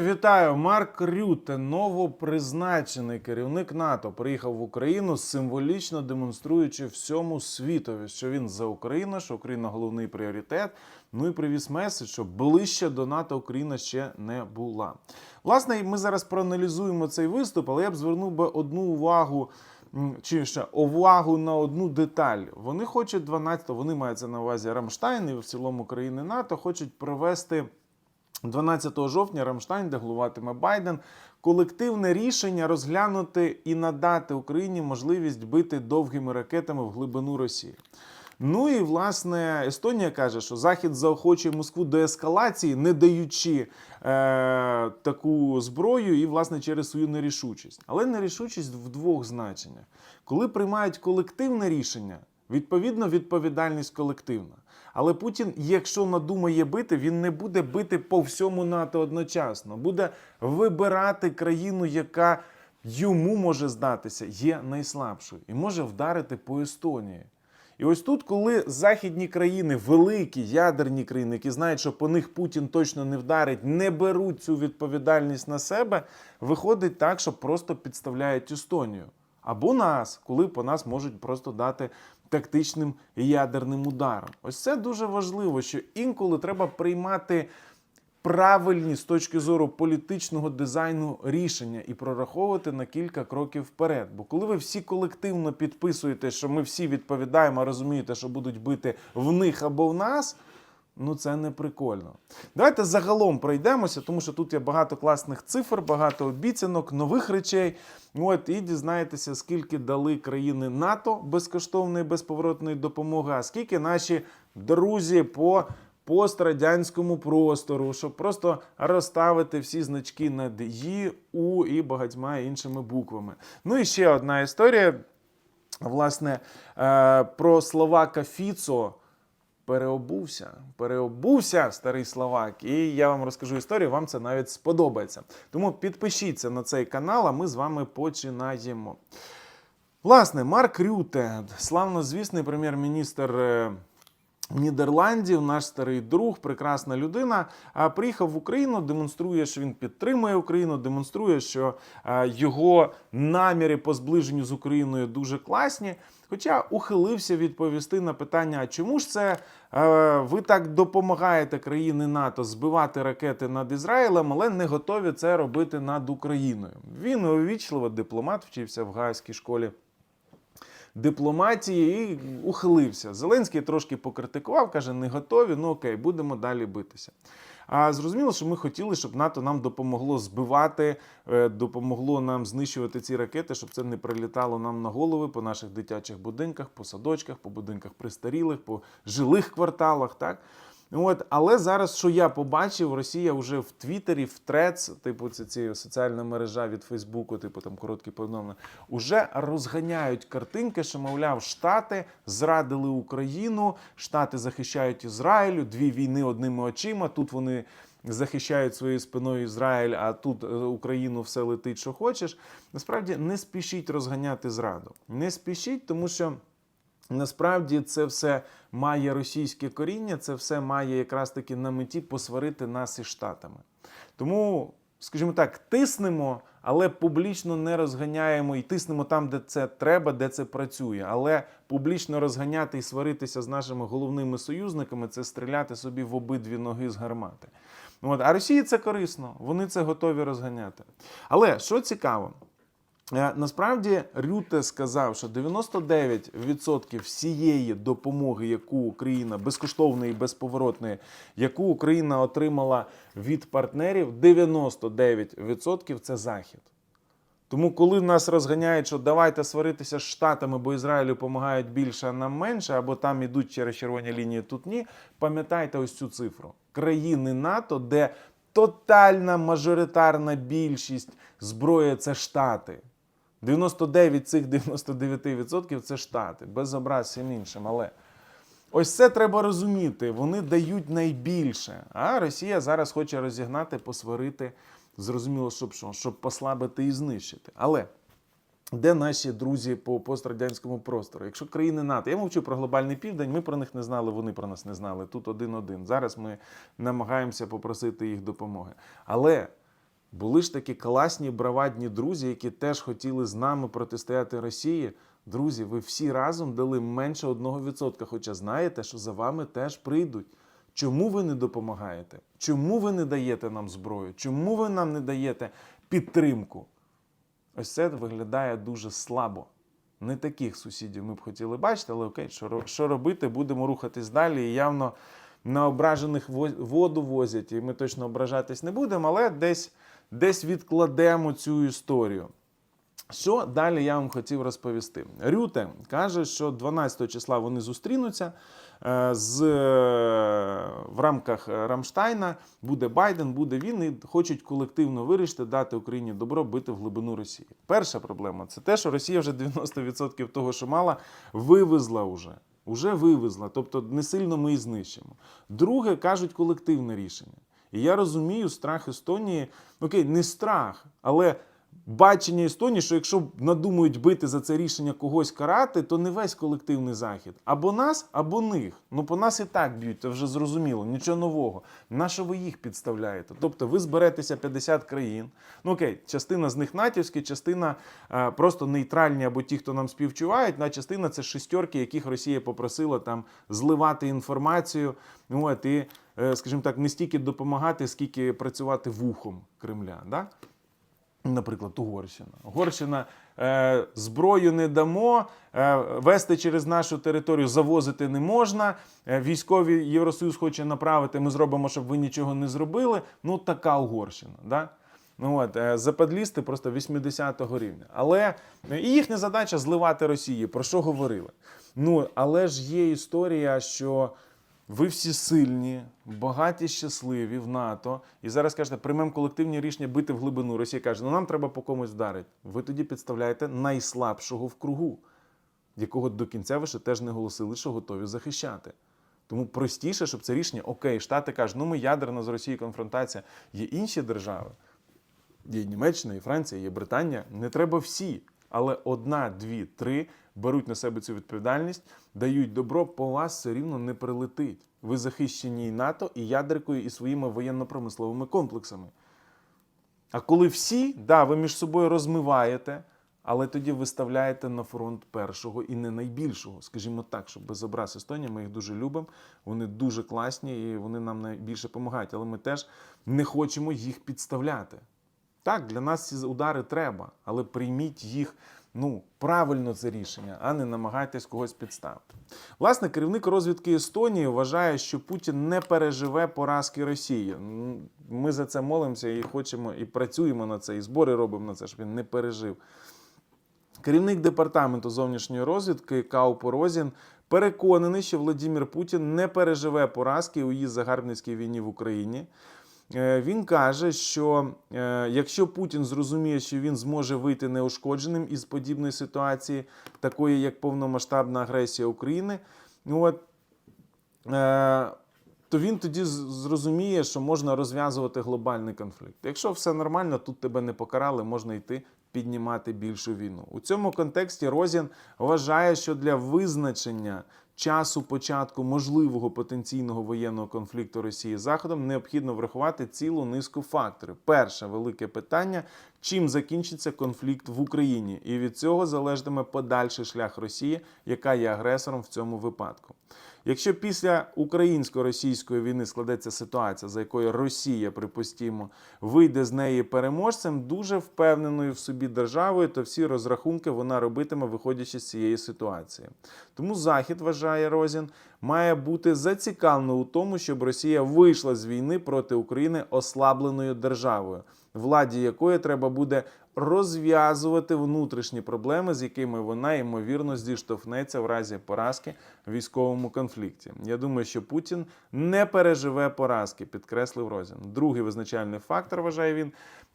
Вітаю, Марк Рюте, новопризначений керівник НАТО, приїхав в Україну, символічно демонструючи всьому світові, що він за Україну, що Україна головний пріоритет. Ну і привіз меседж, що ближче до НАТО Україна ще не була. Власне, ми зараз проаналізуємо цей виступ, але я б звернув би одну увагу. Чи ще увагу на одну деталь. Вони хочуть 12, вони мають це на увазі Рамштайн і в цілому країни НАТО, хочуть провести 12 жовтня Рамштайн, де головатиме Байден, колективне рішення розглянути і надати Україні можливість бити довгими ракетами в глибину Росії. Ну і власне Естонія каже, що Захід заохочує Москву до ескалації, не даючи е, таку зброю, і власне через свою нерішучість. Але нерішучість в двох значеннях. Коли приймають колективне рішення, відповідно відповідальність колективна. Але Путін, якщо надумає бити, він не буде бити по всьому НАТО одночасно, буде вибирати країну, яка йому може здатися, є найслабшою, і може вдарити по Естонії. І ось тут, коли західні країни, великі ядерні країни, які знають, що по них Путін точно не вдарить, не беруть цю відповідальність на себе, виходить так, що просто підставляють Естонію. Або нас, коли по нас можуть просто дати тактичним ядерним ударом. Ось це дуже важливо, що інколи треба приймати правильні з точки зору політичного дизайну рішення і прораховувати на кілька кроків вперед. Бо коли ви всі колективно підписуєте, що ми всі відповідаємо, розумієте, що будуть бити в них або в нас. Ну, це не прикольно. Давайте загалом пройдемося, тому що тут є багато класних цифр, багато обіцянок, нових речей. От і дізнаєтеся, скільки дали країни НАТО безкоштовної безповоротної допомоги, а скільки наші друзі по пострадянському простору, щоб просто розставити всі значки над «Ї», У і багатьма іншими буквами. Ну і ще одна історія. Власне, е, про Словака Фіцо переобувся. Переобувся старий Словак. І я вам розкажу історію, вам це навіть сподобається. Тому підпишіться на цей канал, а ми з вами починаємо. Власне, Марк Рюте, славнозвісний прем'єр-міністр. Нідерландів, наш старий друг, прекрасна людина, приїхав в Україну, демонструє, що він підтримує Україну, демонструє, що його наміри по зближенню з Україною дуже класні. Хоча ухилився відповісти на питання, а чому ж це е, ви так допомагаєте країни НАТО збивати ракети над Ізраїлем, але не готові це робити над Україною. Він увічливо дипломат, вчився в Гаазькій школі дипломатії і ухилився. Зеленський трошки покритикував, каже, не готові. Ну окей, будемо далі битися. А зрозуміло, що ми хотіли, щоб НАТО нам допомогло збивати, е, допомогло нам знищувати ці ракети, щоб це не прилітало нам на голови по наших дитячих будинках, по садочках, по будинках престарілих, по жилих кварталах. Так. От, але зараз, що я побачив, Росія вже в Твіттері, в Трец, типу це ці соціальна мережа від Фейсбуку, типу там короткі повідомлення, уже розганяють картинки, що мовляв, Штати зрадили Україну, Штати захищають Ізраїлю, дві війни одними очима. Тут вони захищають своєю спиною Ізраїль, а тут е, Україну все летить, що хочеш. Насправді не спішіть розганяти зраду. Не спішіть, тому що. Насправді це все має російське коріння, це все має якраз таки на меті посварити нас із штатами. Тому, скажімо так, тиснемо, але публічно не розганяємо і тиснемо там, де це треба, де це працює. Але публічно розганяти і сваритися з нашими головними союзниками це стріляти собі в обидві ноги з гармати. От. А Росії це корисно, вони це готові розганяти. Але що цікаво, Насправді Рюте сказав, що 99% всієї допомоги, яку Україна безкоштовної і безповоротної, яку Україна отримала від партнерів, 99% це Захід. Тому, коли нас розганяють, що давайте сваритися з Штатами, бо Ізраїлю допомагають більше, а нам менше, або там ідуть через червоні лінії, тут ні. Пам'ятайте ось цю цифру: країни НАТО, де тотальна мажоритарна більшість зброї це Штати. 99 цих 99% це Штати, без образ всім іншим. Але ось це треба розуміти. Вони дають найбільше. А Росія зараз хоче розігнати, посварити. Зрозуміло, щоб що, щоб послабити і знищити. Але де наші друзі по пострадянському простору? Якщо країни НАТО, я мовчу про глобальний південь, ми про них не знали, вони про нас не знали. Тут один-один. Зараз ми намагаємося попросити їх допомоги. Але Були ж такі класні бравадні друзі, які теж хотіли з нами протистояти Росії. Друзі, ви всі разом дали менше 1%, хоча знаєте, що за вами теж прийдуть. Чому ви не допомагаєте? Чому ви не даєте нам зброю? Чому ви нам не даєте підтримку? Ось це виглядає дуже слабо. Не таких сусідів ми б хотіли бачити, але окей, що, робити, будемо рухатись далі. І явно на ображених воду возять, і ми точно ображатись не будемо, але десь, десь відкладемо цю історію. Що далі я вам хотів розповісти? Рюте каже, що 12 числа вони зустрінуться е, з, е, в рамках Рамштайна. Буде Байден, буде він, і хочуть колективно вирішити дати Україні добро бити в глибину Росії. Перша проблема це те, що Росія вже 90% того, що мала, вивезла уже. Уже вивезла, тобто не сильно ми і знищимо. Друге, кажуть, колективне рішення. І я розумію страх Естонії, окей, не страх, але бачення Естонії, що якщо надумають бити за це рішення когось карати, то не весь колективний захід. Або нас, або них. Ну по нас і так б'ють, це вже зрозуміло, нічого нового. На що ви їх підставляєте? Тобто ви зберетеся 50 країн. Ну окей, частина з них натівські, частина е, просто нейтральні або ті, хто нам співчувають, на частина це шестерки, яких Росія попросила там зливати інформацію. От, і, скажімо так, не стільки допомагати, скільки працювати вухом Кремля. Да? Наприклад, Угорщина. Угорщина е, зброю не дамо, е, вести через нашу територію завозити не можна. Е, військові Євросоюз хоче направити, ми зробимо, щоб ви нічого не зробили. Ну, така Угорщина. Да? Ну, от, е, западлісти просто 80-го рівня. Але е, і їхня задача зливати Росії, про що говорили. Ну, але ж є історія, що ви всі сильні, багаті, щасливі в НАТО. І зараз кажете, приймемо колективні рішення бити в глибину. Росія каже, ну нам треба по комусь вдарити. Ви тоді підставляєте найслабшого в кругу, якого до кінця ви ще теж не голосили, що готові захищати. Тому простіше, щоб це рішення, окей, Штати кажуть, ну ми ядерна з Росією конфронтація. Є інші держави, є Німеччина, і Франція, є Британія. Не треба всі, але одна, дві, три беруть на себе цю відповідальність, дають добро, по вас все рівно не прилетить. Ви захищені і НАТО, і ядеркою, і своїми воєнно-промисловими комплексами. А коли всі, да, ви між собою розмиваєте, але тоді виставляєте на фронт першого і не найбільшого, скажімо так, щоб без образ Естонія, ми їх дуже любимо, вони дуже класні і вони нам найбільше допомагають. Але ми теж не хочемо їх підставляти. Так, для нас ці удари треба, але прийміть їх ну, правильно це рішення, а не намагайтесь когось підставити. Власне, керівник розвідки Естонії вважає, що Путін не переживе поразки Росії. Ми за це молимося і хочемо, і працюємо на це, і збори робимо на це, щоб він не пережив. Керівник департаменту зовнішньої розвідки Кау Порозін переконаний, що Владимир Путін не переживе поразки у її загарбницькій війні в Україні. Е, Він каже, що е, якщо Путін зрозуміє, що він зможе вийти неушкодженим із подібної ситуації, такої як повномасштабна агресія України, от, е, то він тоді зрозуміє, що можна розв'язувати глобальний конфлікт. Якщо все нормально, тут тебе не покарали, можна йти піднімати більшу війну. У цьому контексті Розін вважає, що для визначення часу початку можливого потенційного воєнного конфлікту Росії з Заходом необхідно врахувати цілу низку факторів. Перше велике питання: чим закінчиться конфлікт в Україні, і від цього залежатиме подальший шлях Росії, яка є агресором в цьому випадку. Якщо після українсько-російської війни складеться ситуація, за якою Росія, припустімо, вийде з неї переможцем, дуже впевненою в собі державою, то всі розрахунки вона робитиме, виходячи з цієї ситуації. Тому Захід, вважає Розін, має бути зацікавлено у тому, щоб Росія вийшла з війни проти України ослабленою державою, владі якої треба буде розв'язувати внутрішні проблеми, з якими вона ймовірно зіштовхнеться в разі поразки в військовому конфлікті. Я думаю, що Путін не переживе поразки, підкреслив Розін. Другий визначальний фактор, вважає він.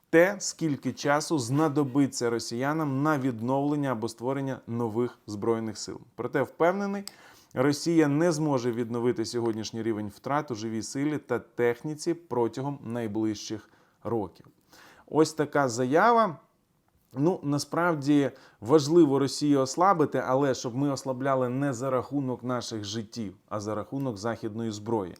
Те, скільки часу знадобиться росіянам на відновлення або створення нових збройних сил. Проте впевнений, Росія не зможе відновити сьогоднішній рівень втрат у живій силі та техніці протягом найближчих років. Ось така заява. Ну, насправді важливо Росію ослабити, але щоб ми ослабляли не за рахунок наших життів, а за рахунок західної зброї.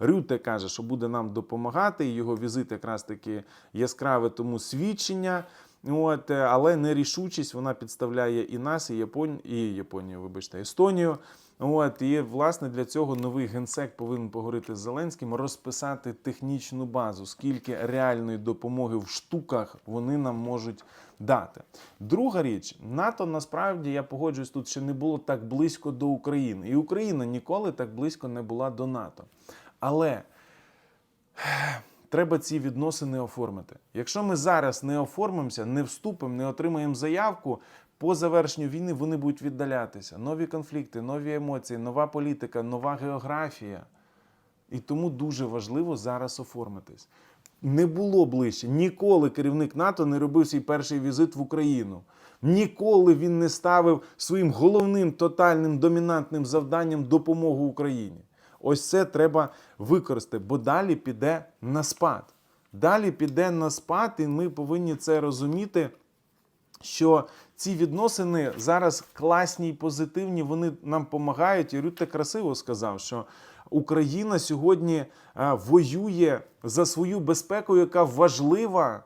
Рюте каже, що буде нам допомагати. Його візит якраз таки яскраве тому свідчення. От, е, але нерішучість вона підставляє і нас, і Японію, і Японію, вибачте, Естонію. От і власне для цього новий генсек повинен поговорити з Зеленським, розписати технічну базу, скільки реальної допомоги в штуках вони нам можуть дати. Друга річ, НАТО насправді я погоджуюсь тут, ще не було так близько до України, і Україна ніколи так близько не була до НАТО. Але треба ці відносини оформити. Якщо ми зараз не оформимося, не вступимо, не отримаємо заявку. По завершенню війни вони будуть віддалятися. Нові конфлікти, нові емоції, нова політика, нова географія. І тому дуже важливо зараз оформитись. Не було ближче. Ніколи керівник НАТО не робив свій перший візит в Україну. Ніколи він не ставив своїм головним тотальним домінантним завданням допомогу Україні. Ось це треба використати, бо далі піде на спад. Далі піде на спад, і ми повинні це розуміти що ці відносини зараз класні і позитивні, вони нам допомагають. І Рюте красиво сказав, що Україна сьогодні воює за свою безпеку, яка важлива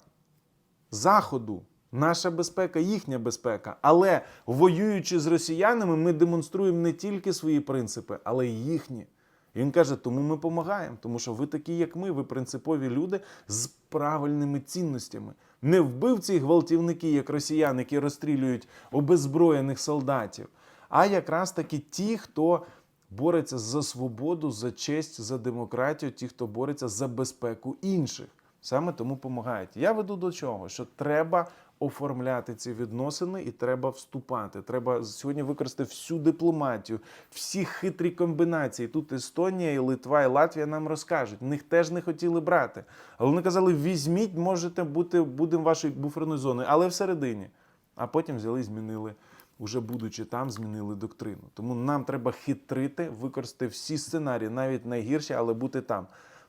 Заходу. Наша безпека, їхня безпека. Але воюючи з росіянами, ми демонструємо не тільки свої принципи, але й їхні. І він каже, тому ми допомагаємо, тому що ви такі, як ми, ви принципові люди з правильними цінностями. Не вбивці і гвалтівники, як росіяни, які розстрілюють обезброєних солдатів, а якраз таки ті, хто бореться за свободу, за честь, за демократію, ті, хто бореться за безпеку інших. Саме тому допомагають. Я веду до чого, що треба оформляти ці відносини і треба вступати. Треба сьогодні використати всю дипломатію, всі хитрі комбінації. Тут Естонія, і Литва, і Латвія нам розкажуть. Них теж не хотіли брати. Але вони казали: візьміть, можете бути, будемо вашою буферною зоною, але всередині. А потім взяли і змінили. Уже будучи там, змінили доктрину. Тому нам треба хитрити, використати всі сценарії, навіть найгірші, але бути там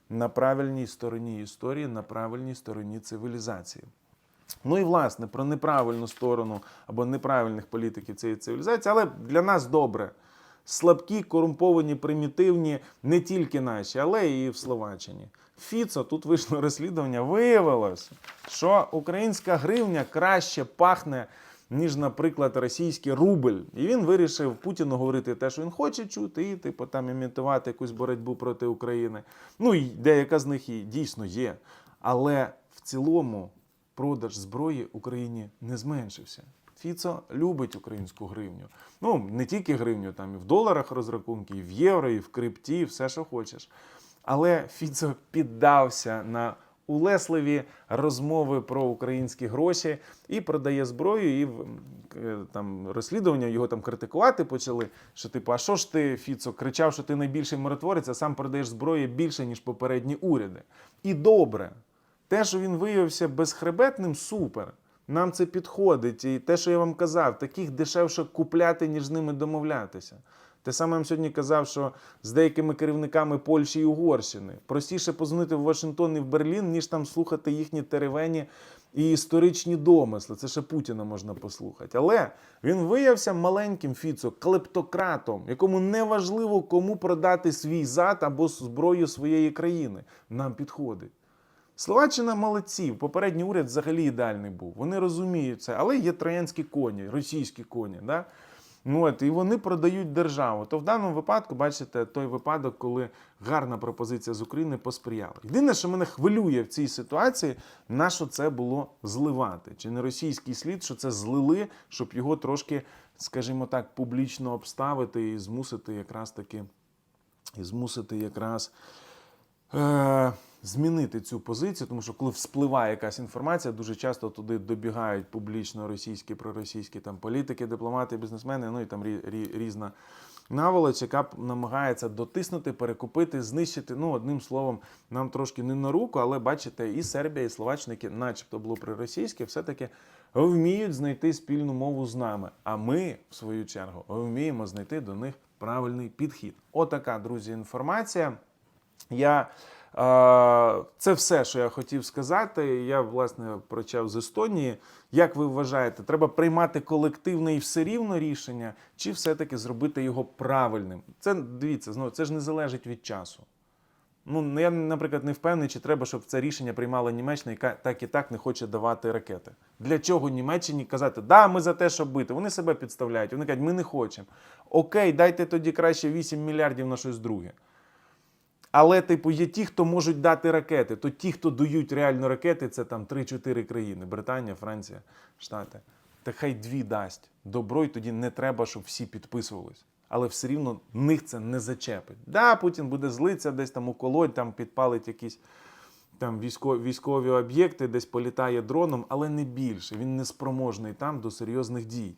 на правильній стороні історії, на правильній стороні цивілізації. Ну і власне про неправильну сторону або неправильних політиків цієї цивілізації, але для нас добре. Слабкі, корумповані, примітивні, не тільки наші, але і в Словаччині. Фіцо тут вийшло розслідування. Виявилось, що українська гривня краще пахне, ніж, наприклад, російський рубль. І він вирішив Путіну говорити те, що він хоче чути, і типу там імітувати якусь боротьбу проти України. Ну і деяка з них і дійсно є. Але в цілому продаж зброї Україні не зменшився. Фіцо любить українську гривню. Ну, не тільки гривню, там і в доларах розрахунки, і в євро, і в крипті, і все, що хочеш. Але Фіцо піддався на улесливі розмови про українські гроші і продає зброю. І е, там розслідування його там критикувати почали. Що типу, а що ж ти, Фіцо, кричав, що ти найбільший миротворець, а сам продаєш зброї більше, ніж попередні уряди. І добре. Те, що він виявився безхребетним, супер. Нам це підходить. І те, що я вам казав, таких дешевше купляти, ніж з ними домовлятися. Те саме я вам сьогодні казав, що з деякими керівниками Польщі і Угорщини простіше позвонити в Вашингтон і в Берлін, ніж там слухати їхні теревені і історичні домисли. Це ще Путіна можна послухати. Але він виявився маленьким Фіцо, клептократом, якому не важливо кому продати свій зад або зброю своєї країни. Нам підходить. Словаччина молодці. Попередній уряд взагалі ідеальний був. Вони розуміють це, але є троянські коні, російські коні. Да? Ну, от, і вони продають державу. То в даному випадку, бачите, той випадок, коли гарна пропозиція з України посприяла. Єдине, що мене хвилює в цій ситуації, на що це було зливати? Чи не російський слід, що це злили, щоб його трошки, скажімо так, публічно обставити і змусити якраз таки, і змусити якраз е, змінити цю позицію, тому що коли вспливає якась інформація, дуже часто туди добігають публічно російські, проросійські там політики, дипломати, бізнесмени, ну і там рі, рі, різна наволоч, яка намагається дотиснути, перекупити, знищити. Ну, одним словом, нам трошки не на руку, але бачите, і Сербія, і Словаччина, які начебто було проросійське, все-таки вміють знайти спільну мову з нами. А ми, в свою чергу, вміємо знайти до них правильний підхід. Отака, друзі, інформація. Я е, це все, що я хотів сказати. Я власне почав з Естонії. Як ви вважаєте, треба приймати колективне і все рівно рішення, чи все-таки зробити його правильним? Це дивіться, знову це ж не залежить від часу. Ну, я, наприклад, не впевнений, чи треба, щоб це рішення приймала Німеччина, яка так і так не хоче давати ракети. Для чого Німеччині казати, да, ми за те, щоб бити. Вони себе підставляють. Вони кажуть, ми не хочемо. Окей, дайте тоді краще 8 мільярдів на щось друге. Але, типу, є ті, хто можуть дати ракети. То ті, хто дають реально ракети, це там 3-4 країни: Британія, Франція, Штати. Та хай дві дасть добро, і тоді не треба, щоб всі підписувались. Але все рівно них це не зачепить. Да, Путін буде злитися, десь там уколоть, там підпалить якісь там військові, військові об'єкти, десь політає дроном, але не більше. Він не спроможний там до серйозних дій.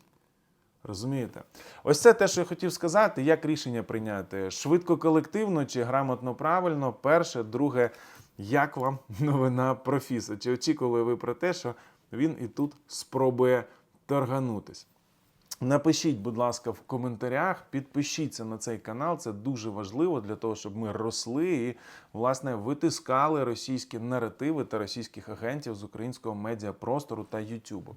Розумієте? Ось це те, що я хотів сказати. Як рішення прийняти? Швидко колективно чи грамотно правильно? Перше, друге, як вам новина про Фіса? Чи очікували ви про те, що він і тут спробує торганутись? Напишіть, будь ласка, в коментарях, підпишіться на цей канал. Це дуже важливо для того, щоб ми росли і власне витискали російські наративи та російських агентів з українського медіапростору та Ютубу.